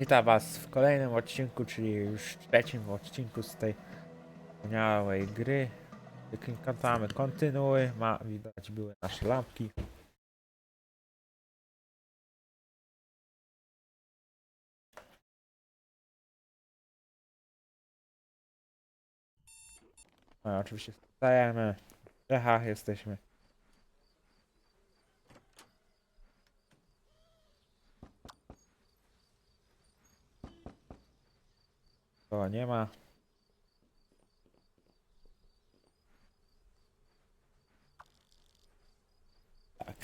Witam Was w kolejnym odcinku, czyli już trzecim odcinku z tej wspaniałej gry. Klikamy kontynuuj, ma widać były nasze lampki. No, oczywiście stajemy. W Czechach jesteśmy. Nie ma. Tak.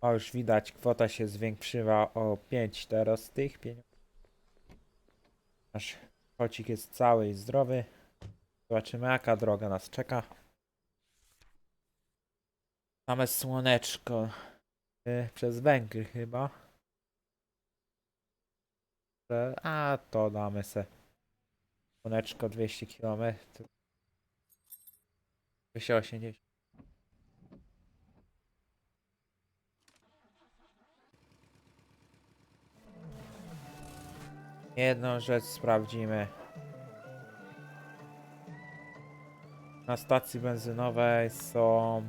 O, już widać, kwota się zwiększyła o 5 teraz tych pieniędzy. Nasz kocik jest cały i zdrowy. Zobaczymy, jaka droga nas czeka. Mamy słoneczko. y, Przez Węgry chyba. A to damy se. Słoneczko 200 km. 280. Jedną rzecz sprawdzimy. Na stacji benzynowej są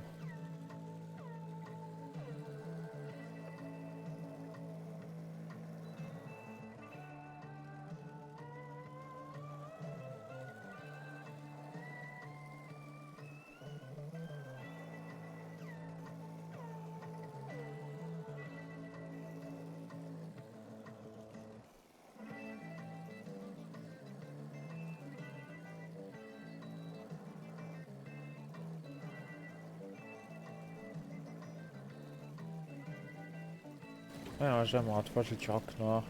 No, możemy otworzyć okno.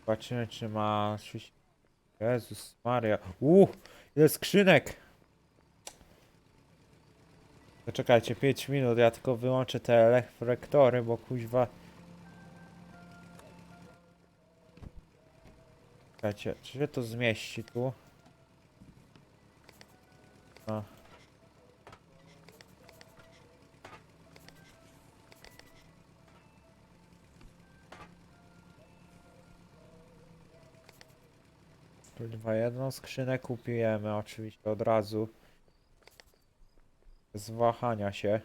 Zobaczymy, czy ma... Jezus Maria. Uuu, ile skrzynek! Poczekajcie 5 minut, ja tylko wyłączę te reflektory, bo kuźwa... Czekajcie, czy się to zmieści tu? A. Kurwa, jedną skrzynę kupujemy oczywiście od razu. Bez wahania się.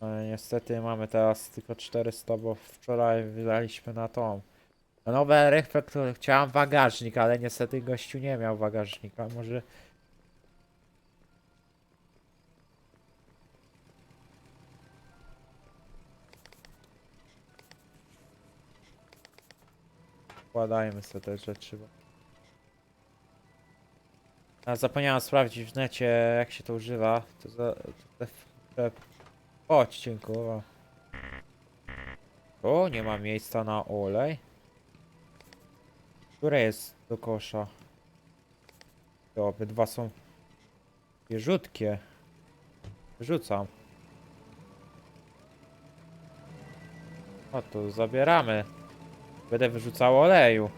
Ale niestety mamy teraz tylko 400, bo wczoraj wydaliśmy na tą. Nowe reflektory. Chciałem bagażnik, ale niestety gościu nie miał bagażnika. Może Wkładajmy sobie te rzeczy. Bo... A zapomniałem sprawdzić w necie jak się to używa. To za... To te... te... Chodź, dziękuję. O, nie ma miejsca na olej. Które jest do kosza? To obydwa są bieżutkie. Rzucam. O, to zabieramy. Będę wyrzucał oleju.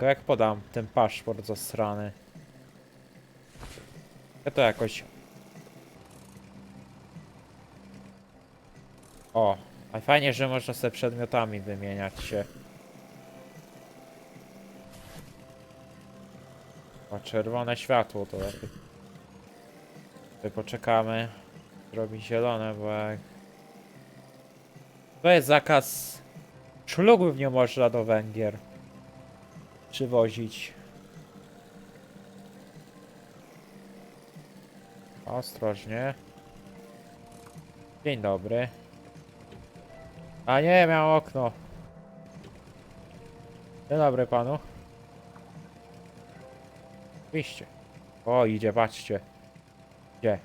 Tylko jak podam ten paszport zasrany? Ja to jakoś... O, a fajnie, że można sobie przedmiotami wymieniać się. O, czerwone światło to lepiej. Tutaj poczekamy. Zrobi zielone, bo jak... To jest zakaz... Szlugów nie można do Węgier przywozić. Ostrożnie. Dzień dobry. A nie, miał okno. Dzień dobry panu. Oczywiście. O, idzie, patrzcie. Gdzie?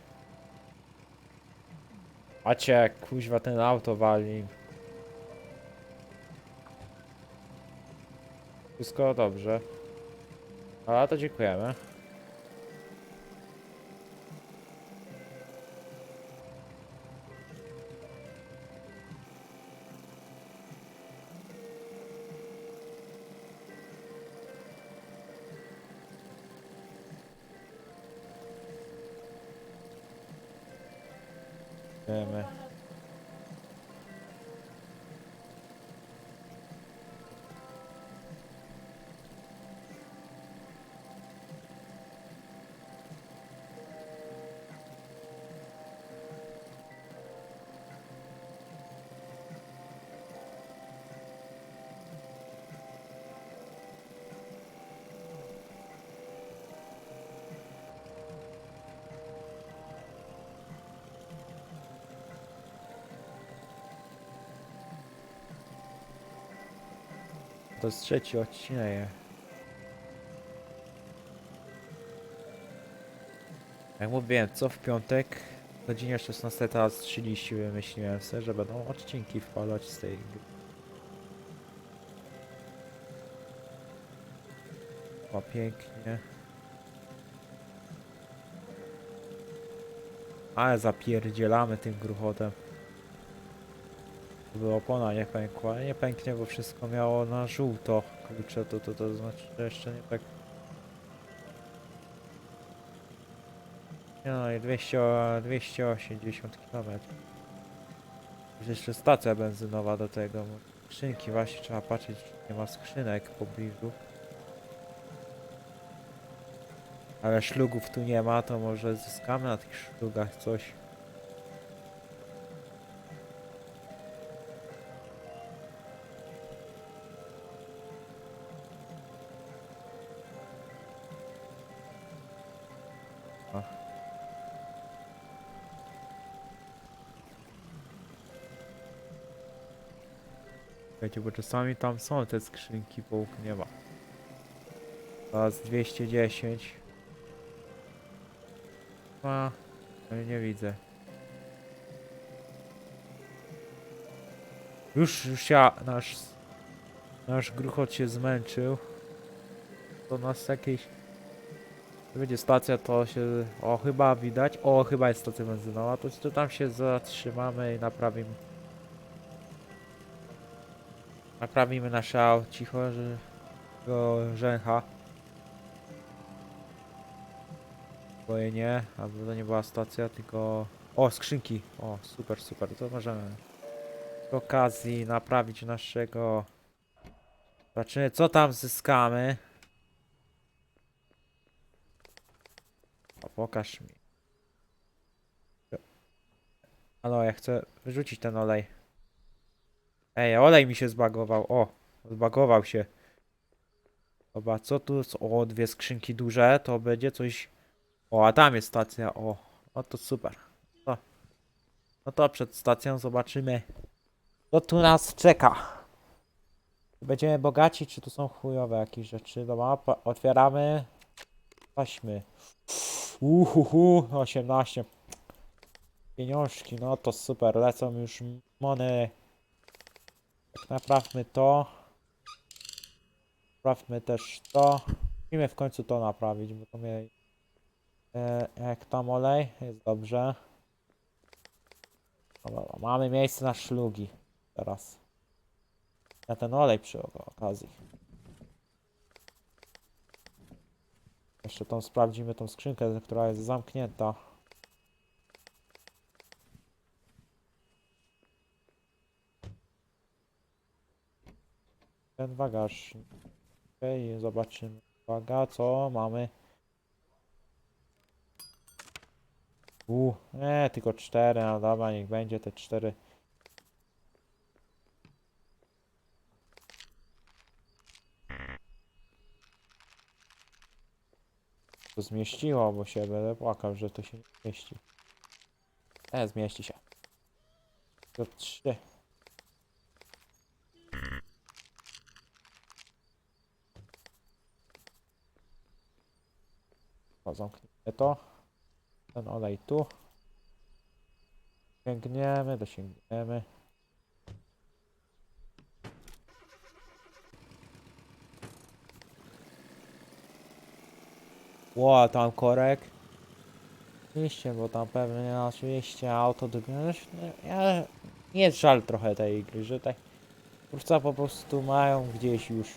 A cię kuźwa ten auto wali. Wszystko dobrze. A to dziękujemy. Wiemy. To jest trzeci odcinek. Jak mówiłem, co w piątek, godzinie 16 teraz 30 wymyśliłem sobie, że będą odcinki wpadać z tej gry. O, pięknie. Ale zapierdzielamy tym gruchotem. Żeby opona nie pękła, nie pęknie, bo wszystko miało na żółto. Kurczę, to, to, to znaczy, że jeszcze nie tak. No i 200, 280 km. Jeszcze stacja benzynowa do tego. Skrzynki właśnie trzeba patrzeć, czy nie ma skrzynek w pobliżu. Ale szlugów tu nie ma, to może zyskamy na tych szlugach coś. Bo czasami tam są te skrzynki, bo nie ma. Teraz 210. A, ale nie widzę. Już, już ja, nasz, nasz gruchot się zmęczył. To nas jakieś to będzie stacja, to się. O, chyba widać. O, chyba jest stacja benzynowa. To, to tam się zatrzymamy i naprawimy. Naprawimy nasze auto cicho, że go rzęcha. Boję nie, albo to nie była stacja, tylko. O, skrzynki! O, super, super. To możemy przy okazji naprawić naszego. Zobaczymy, co tam zyskamy. O, pokaż mi. Halo, ja chcę wyrzucić ten olej. Ej, olej mi się zbagował. O, zbagował się. Dobra, co tu? O, dwie skrzynki duże. To będzie coś. O, a tam jest stacja. O, o to super. To. No to przed stacją zobaczymy. Co tu nas czeka. Będziemy bogaci, czy tu są chujowe jakieś rzeczy? Dobra, otwieramy. Taśmy. Uhuhu, 18. Pieniążki, no to super, lecą już mony. Naprawmy to. Naprawmy też to. Musimy w końcu to naprawić, bo to mnie... E, jak tam olej? Jest dobrze. Dobra, mamy miejsce na szlugi. Teraz. Na ten olej przy okazji. Jeszcze tą sprawdzimy tą skrzynkę, która jest zamknięta. Ten bagażnik. Okej, zobaczymy. Uwaga, co mamy? U, nie, tylko cztery, no dobra, niech będzie te cztery. To zmieściło, bo się będę płakał, że to się nie zmieści. E, zmieści się. To trzy. Zamknijmy to. Ten olej tu. Sięgniemy, dosięgniemy. Ło, tam korek. Oczywiście, bo tam pewnie oczywiście auto do... no, Ja, nie jest żal trochę tej gry, że tak twórca po prostu mają gdzieś już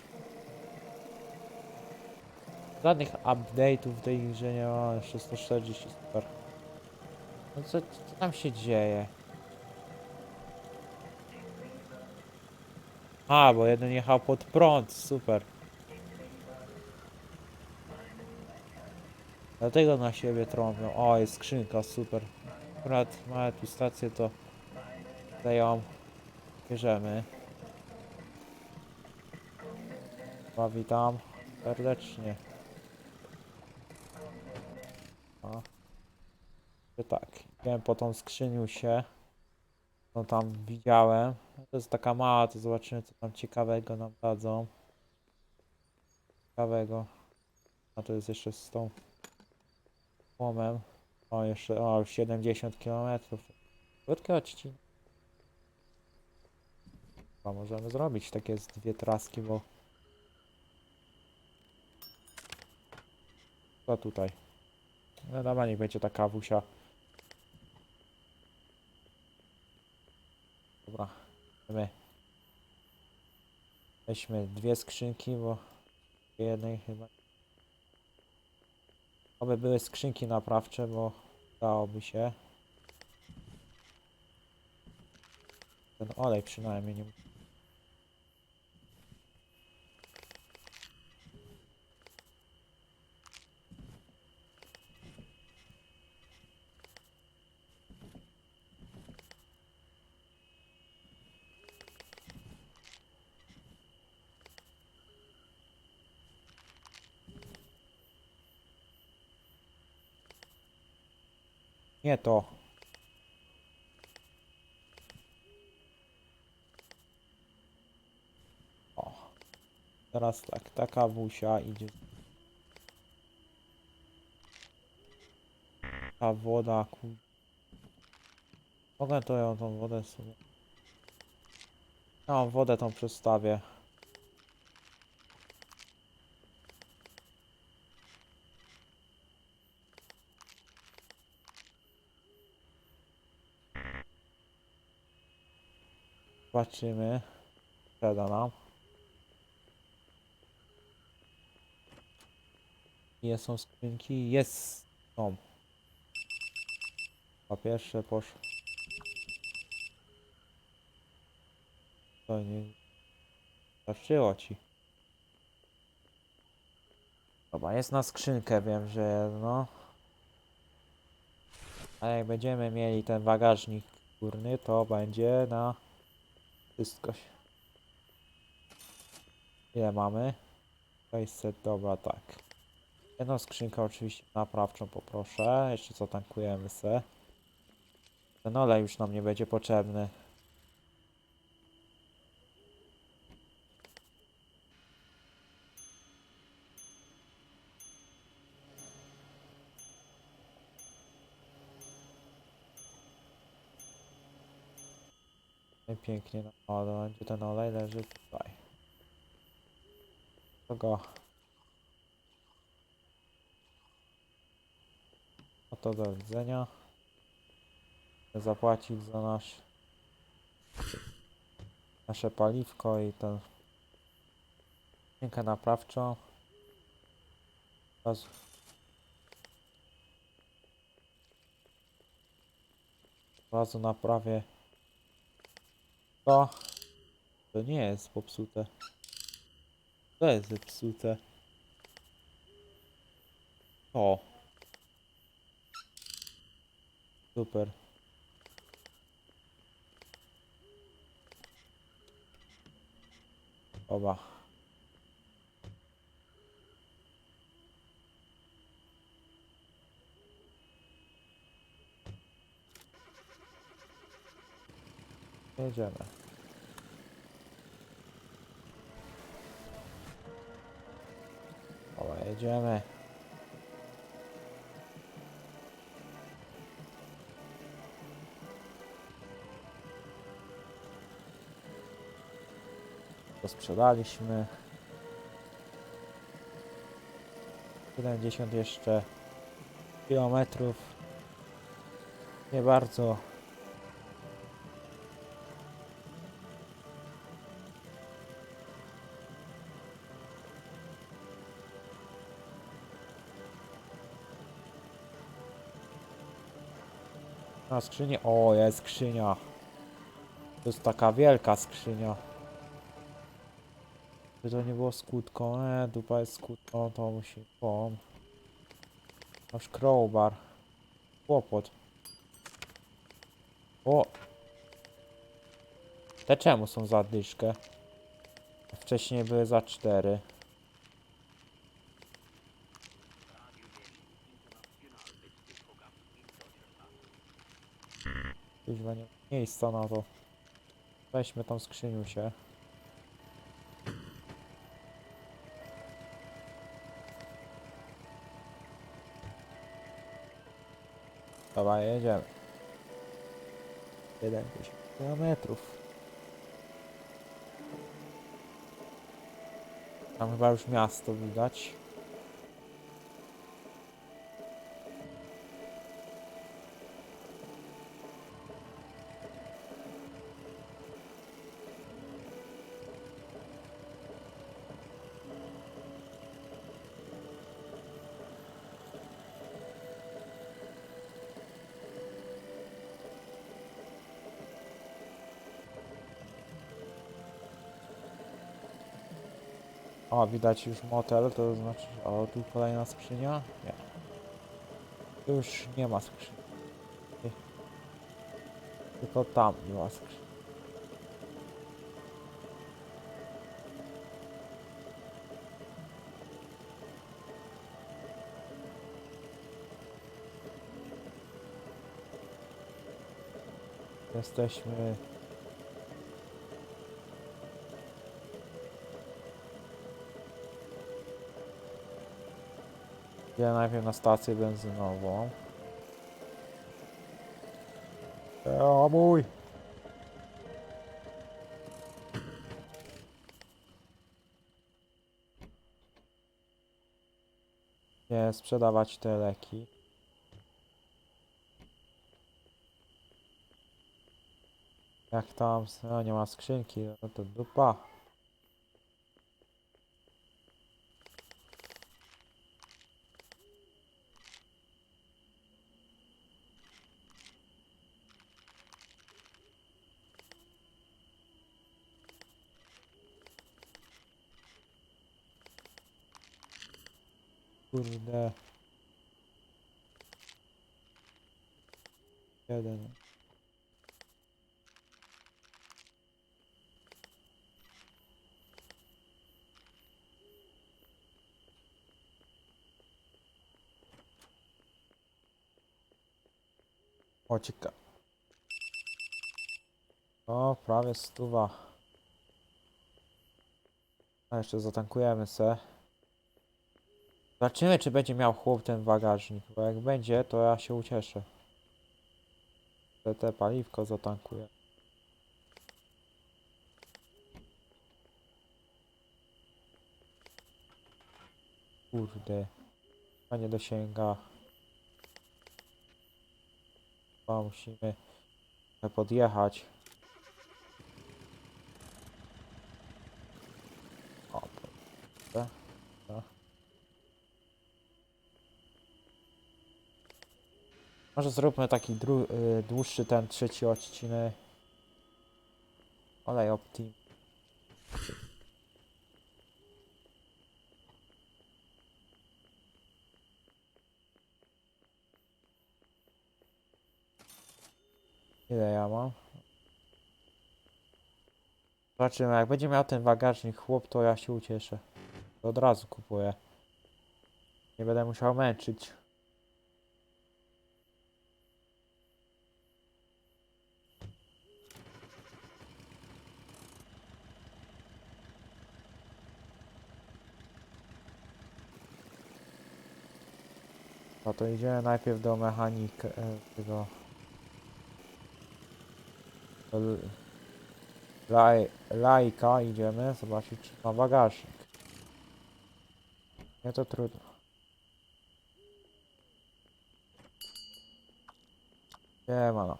żadnych update'ów w tej grze nie ma, jeszcze 140 super. No co, co tam się dzieje? A, bo jeden jechał pod prąd, super. Dlatego na siebie trąbią. O, jest skrzynka, super. Akurat mamy tu stację, to tutaj ją bierzemy. Chyba witam serdecznie. To tak, idziemy po tą skrzyniusię. No tam widziałem. To jest taka mała, to zobaczymy co tam ciekawego nam dadzą. Ciekawego. A to jest jeszcze z tą łomem. O, jeszcze, o, już 70 km. Krótki odcinek. Chyba możemy zrobić takie z dwie traski, bo... Co tutaj? No dobra, niech będzie taka wusia. Dobra, my. Weźmy dwie skrzynki, bo jednej chyba. Oby były skrzynki naprawcze, bo dałoby się. Ten olej przynajmniej nie. Nie to. O. Teraz tak, taka wusia idzie. Ta woda, ku... Mogę to ją, tą wodę sobie... Mam wodę tą przestawię. Zobaczymy. Sprzeda nam. Nie są skrzynki. Jest. Są. Po pierwsze poszło. To nie. Starczyło ci. Dobra, jest na skrzynkę, wiem, że jedno. A jak będziemy mieli ten bagażnik górny, to będzie na wszystko się. Ile mamy? 600, dobra, tak. Jedną skrzynkę oczywiście naprawczą poproszę. Jeszcze co tankujemy se. Ten olej już nam nie będzie potrzebny. Pięknie na ale gdzie ten olej leży tutaj. Kogo? No do widzenia. Zapłacić za nasz nasze paliwko i tę skrzynkę naprawczą. Teraz razu naprawię to. To nie jest popsute. To jest zepsute. O. Super. Oba. Jedziemy. O, jedziemy. Sprzedaliśmy. 70 jeszcze kilometrów. Nie bardzo Na. O, jest skrzynia. To jest taka wielka skrzynia. By to nie było skutką. E, dupa jest skutką, to musi. O. Masz crowbar. Kłopot. O! Te czemu są za dyszkę? Wcześniej były za cztery. Kuźwa nie miejsca na to. Weźmy tą skrzyniusię. Dobra, jedziemy. 70 kilometrów. Tam chyba już miasto widać. O, widać już motel, to znaczy, o, tu kolejna skrzynia? Nie. Tu już nie ma skrzyni. Nie. Tylko tam była skrzynia. Jesteśmy Ja najpierw na stację benzynową. O mój! Nie, sprzedawać te leki. Jak tam, no nie ma skrzynki, no to dupa. Kurde. Jeden. O, cieka. O, prawie stuwa. A jeszcze zatankujemy se. Zobaczymy, czy będzie miał chłop ten bagażnik, bo jak będzie, to ja się ucieszę. Że te paliwko zatankuję. Kurde. A nie dosięga. Chyba musimy podjechać. O, to... to. Może zróbmy taki y, dłuższy ten trzeci odcinek. Olej Optim. Ile ja mam? Zobaczymy, jak będzie miał ten bagażnik chłop, to ja się ucieszę. To od razu kupuję. Nie będę musiał męczyć. To idziemy najpierw do mechanika e, tego. Laj, lajka idziemy zobaczyć czy ma bagażnik. Nie to trudno. Nie ma no.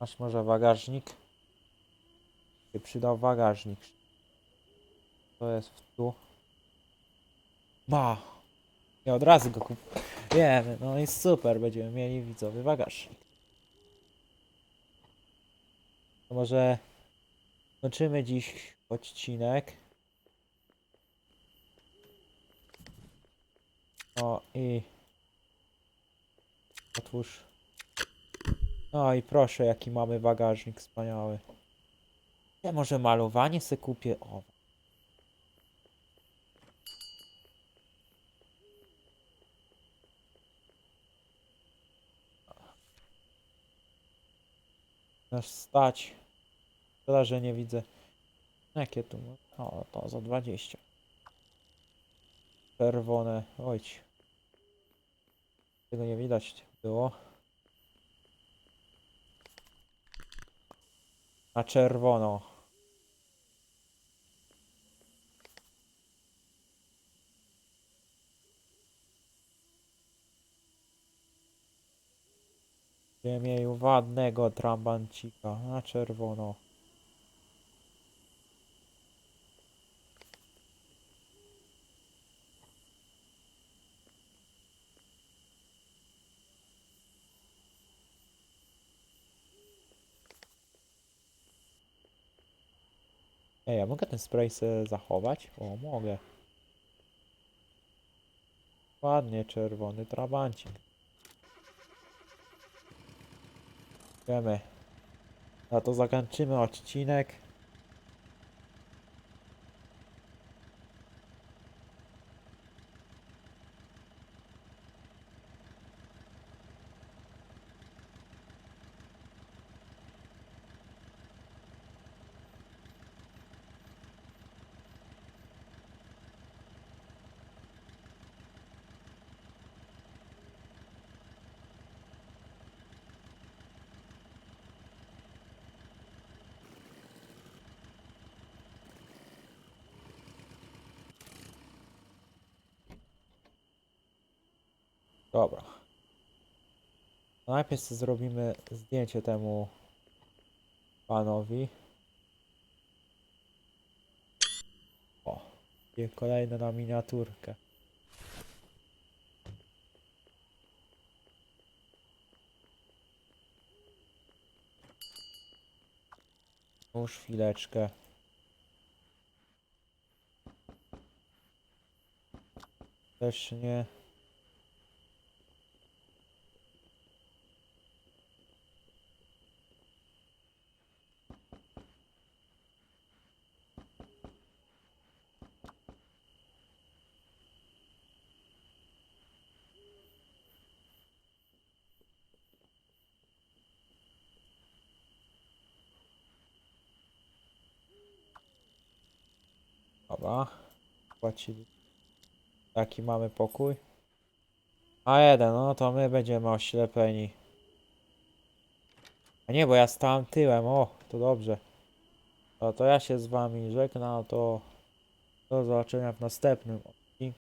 Masz może bagażnik? Się przydał bagażnik. To jest tu. Ma! Nie od razu go kup. Wiemy, no i super, będziemy mieli widzowy bagażnik. To może kończymy dziś odcinek. O i otwórz. No i proszę, jaki mamy bagażnik wspaniały. Ja może malowanie se kupię. O. Nasz stać. Szkoda, że nie widzę. Jakie tu? O, to za 20. Czerwone. Ojć. Tego nie widać było. Na czerwono. Ziemię ładnego trambancika na czerwono. Ej, ja mogę ten spray sobie zachować? O, mogę. Ładnie czerwony trabancik. Wiemy. Na to zakończymy odcinek. Dobra. Najpierw zrobimy zdjęcie temu panowi. O, i kolejne na miniaturkę. Już chwileczkę. Też nie. Dobra. Płacili. Taki mamy pokój. A jeden, no to my będziemy oślepieni. A nie, bo ja stałem tyłem, o, to dobrze. No to ja się z wami żegnam, to do zobaczenia w następnym